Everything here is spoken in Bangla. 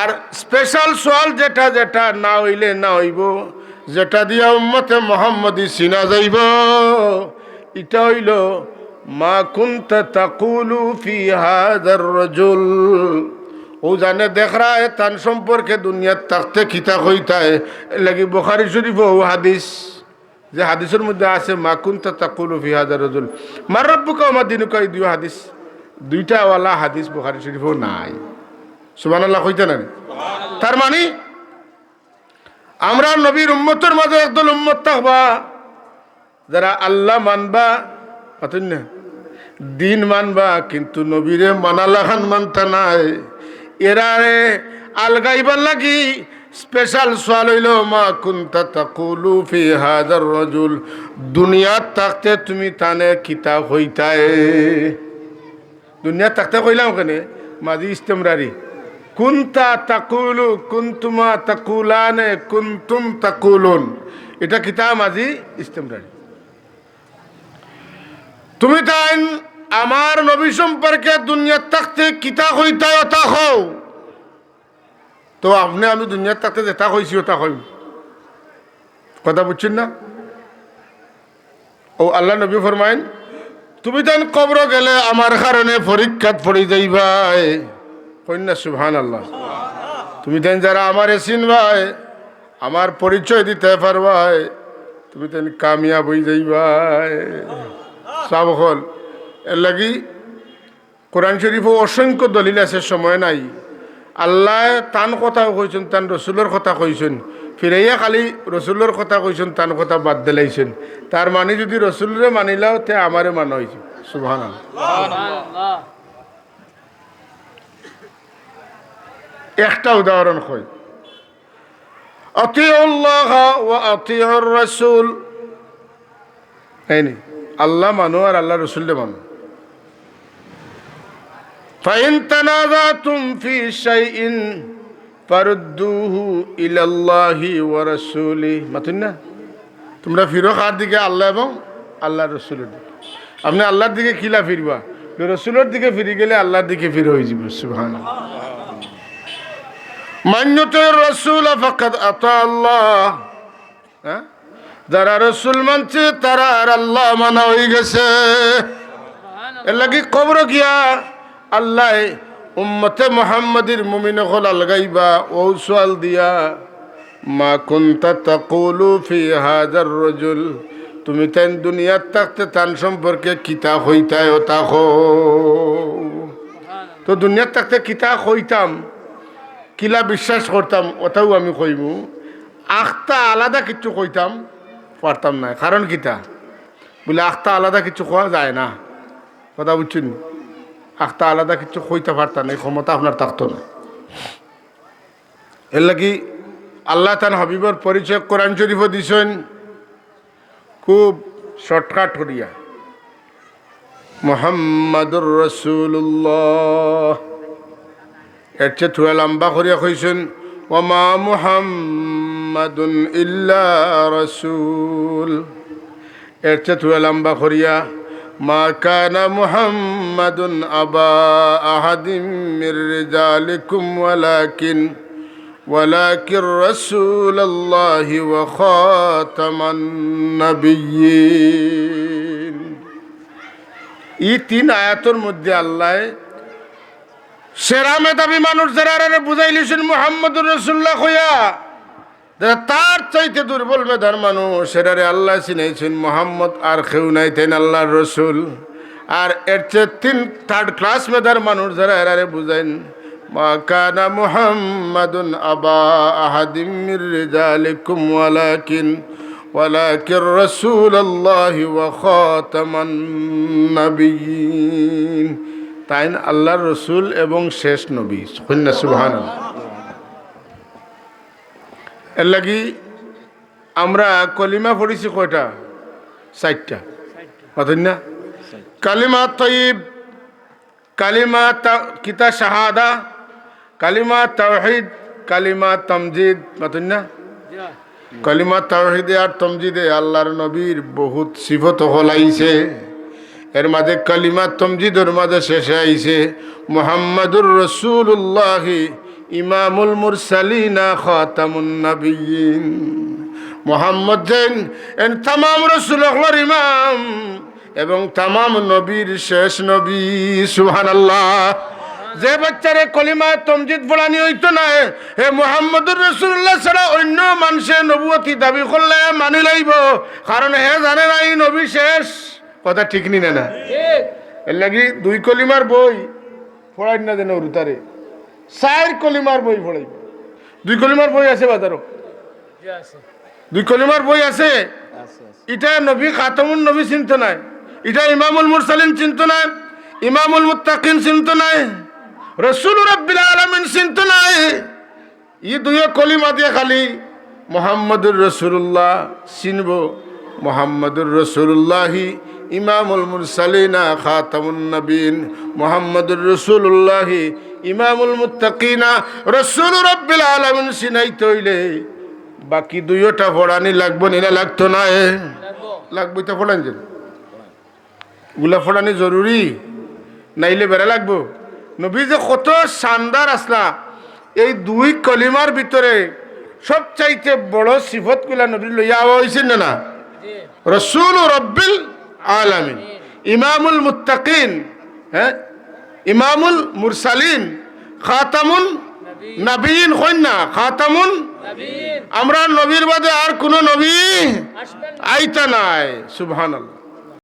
আর স্পেশাল সোয়াল যেটা যেটা না হইলে না হইব, যেটা দিয়া উম্মতে মোহাম্মদী চিনা যাইব এটা হইল, মা কুন্তা তাকুলু ফি হাদার রজুল ও জানে দেখ রা है তান সম্পর্কে দুনিয়ার তাকতে খিতা কইতায়। লাগি বুখারী শরীফ ও হাদিস, যে হাদিসের মধ্যে আছে, মা কুন্তা তাকুলু ফি হাদার রজুল মার রব্বুকা আমার দিনু কই দিও হাদিস। দুইটা ওয়ালা হাদিস বুখারী শরীফও নাই। সুবহানাল্লাহ কইতে না তার মানে আমরা নবীর উম্মতের মাঝে একদল উম্মত থাকবা, যারা আল্লাহ মানবা পাতেন না, দিন মানবা, কিন্তু নবীরে মানালাখান মানতা নাই। এরারে আলগাইবার লাগি স্পেশাল সোয়াল হইল, মা কুন্তা তাকুলু ফি হাজার রজুল দুনিয়াত থাকতে তুমি তানে কিতাব হইতায় দুনিয়াত থাকতে কইলাম কেনে মাঝি ইস্তেমরারি কুন্তা তাকুলু, কুন্তুমা তাকুলানে, কুন্তুম তাকুলুন। এটা কিতাব মাঝি ইস্তেমরারি তুমি তাই আমার নবী সম্পর্কে দুনিয়ার থাকতে কিতা হইতায় অতা হও তো আপনি আমি দুনিয়ার থাকতে যেটা হয়েছি ওটা হইম কথা বুঝছেন না? ও আল্লাহ নবী ফরমাইন, তুমি তাই কবর গেলে আমার কারণে পরীক্ষাত পড়ি যাইবাই। কন্যা সুহান আল্লাহ তুমি তাই যারা আমার চিনবাই আমার পরিচয় দিতে পারবাই তুমি তাই কামিয়াব হয়ে যাইবাই সব হল, এর লাগি কোরআন শরীফও অসংখ্য দলিল আছে, সময় নাই। আল্লাহ তান কথা কইছেন, তান রসুলের কথা কইছেন। ফিরাইয়া খালি রসুলের কথা কইছেন, তান কথা বাদ দিলাইছেন। তার মানে যদি রসুলরে মানিলাও, তে আমারে মানা হয়েছে সুভান একটা উদাহরণ কই আতিউল্লাহ ওয়া আতিউর রাসূল এই নি আল্লাহ মানো আর আল্লাহ রসুল্লে মানো فإن تنازعتم في شيء فردوه إلى الله ورسوله মাতুন না তোমরা ফিরো কার দিকে আল্লাহ এবং আল্লাহ রসুলের দিকে আপনি আল্লাহর দিকে কিলা ফিরবা রসুলের দিকে ফিরে গেলে আল্লাহর দিকে ফিরে হয়ে যাবে সুবহান মান্যতের রসুল ফকাত আতা আল্লাহ। হ্যাঁ? যারা রসুল মানছে তারা আর আল্লাহ মানা হয়ে গেছে। এর লাগি কবর গিয়া আল্লাহ উম্মতে মোহাম্মদির মুমিন হল আলগাইবা ও সোয়াল দিয়া মা কুন্তা তাকুলু ফি হাজার রজুল তুমি তাই দুনিয়ার থাকতে তান সম্পর্কে কিতা হইতায় তা তো দুনিয়ার থাকতে কিতা হইতাম কিলা বিশ্বাস করতাম, ওটাও আমি কইমু। আখতা আলাদা কিছু কইতাম, পারতাম না। কারণ কিতা? বলে আখতা আলাদা কিছু খোয়া যায় না। কথা বুঝছেন আখতা আলাদা কিছু কইতে পারতাম এই ক্ষমতা আপনার থাকতো না। এর লাগি আল্লাহ তান হাবিবর পরিচয় কোরআন শরীফ দিছেন। খুব শর্টকাট করিয়া। মোহাম্মদুর রসুল্লাহ এর চেয়ে থুয়া লম্বা করিয়া কইছেন ওমা মুহাম্মাদুন ইল্লা রসুল এর চেয়ে থুয়া লম্বা করিয়া মা কানা মুহাম্মাদুন আবা আহাদিম মির রিজালিকুম ওয়ালাকিন ولكن رسول الله وخاتم النبيين এই তিন আয়াতের মধ্যে আল্লাহ সেরা মেধাবী মানুষ যারা বুঝাইলিছেন মোহাম্মদুর রসুল্লাহ হইয়া যারা তার চাইতে দুর্বল মেধার মানুষ সেরারে আল্লাহ চিনাইছেন মোহাম্মদ আর কেউ নাই তেন আল্লাহর রসুল আর এর চেয়ে তিন থার্ড ক্লাস মেধার মানুষ যারা এরারে বুঝাইন মা কানা মুহাম্মাদুন আবা আহাদিম মির রিজালিকুম ওয়ালাকিন ولكن رسول الله وخاتم النبيين তাই আল্লাহর রসুল এবং শেষ নবী কন্যা সুবহান এর লাগি আমরা কলিমা পড়েছি কয়টা? চারটা। পাতেন না? কালিমা তৈব কালিমা কিতা শাহাদা কালিমা তাওহিদ কালিমা তমজিদ। পাতেন না? কালিমা তাওহিদে আর তমজিদে আল্লাহর নবীর বহুত সিফত হলাইছে। এর মাঝে কালিমা তমজিদের মাঝে শেষে আইছে, মোহাম্মদুর রসুল্লাহি ইমামুল মুরসালিনা খাতামুন নবিয়িন মোহাম্মদ যেন এন তামাম রসুলের ইমাম এবং তামাম নবীর শেষ নবী সুহান আল্লাহ যে বাচ্চারে কলিমায় তমজিদ পড়ানি হইতো না, হে মোহাম্মদুর রসুল্লাহ ছাড়া অন্য মানুষে নবুয়তি দাবি করলে মানি লাইব। কারণ হে জানে না এই নবী শেষ। কথা ঠিক নি না এর লাগি দুই কলিমার বই পড়াই না দেন রুতারে চার কলিমার বই পড়াইব দুই কলিমার বই আছে বাজারও দুই কলিমার বই আছে? এটা নবী খাতামুন নবী চিন্ত নাই। এটা ইমামুল মুরসালিন চিন্ত নাই। ইমামুল মুত্তাকিন চিন্ত নাই। রসুল রব্বিল আলমিন চিন্ত নাই। ই দুই কলিমা দিয়ে খালি মোহাম্মদুর রসুল্লাহ চিনব। মোহাম্মদুর রসুল্লাহি ইমামুল মুরসালিনা খাতামুন নবীন মোহাম্মদুর রসুল্লাহি ইমামুল মুত্তাকিনা রসুল রব্বিল আলমিন চিনাই তৈলে। বাকি দুইটা পড়ানি লাগবো না লাগতো না এ। লাগবো তো ফোড়ান যে গুলা ফোড়ানি জরুরি। নাইলে বেড়া লাগবো। নবী যে কত শানদার আসলা। এই দুই কলিমার ভিতরে সবচাইতে বড় সিফতগুলা নবী লইয়া হয়েছে না না? রসুল রব্বিল আলামিন। ইমামুল মুত্তাকিন হ্যাঁ? ইমামুল মুরসালিন খাতামুন নবীন কন্যা খাতামুন আমরা নবীর বাদে আর কোন নবী আইতা নাই সুবহানাল্লাহ।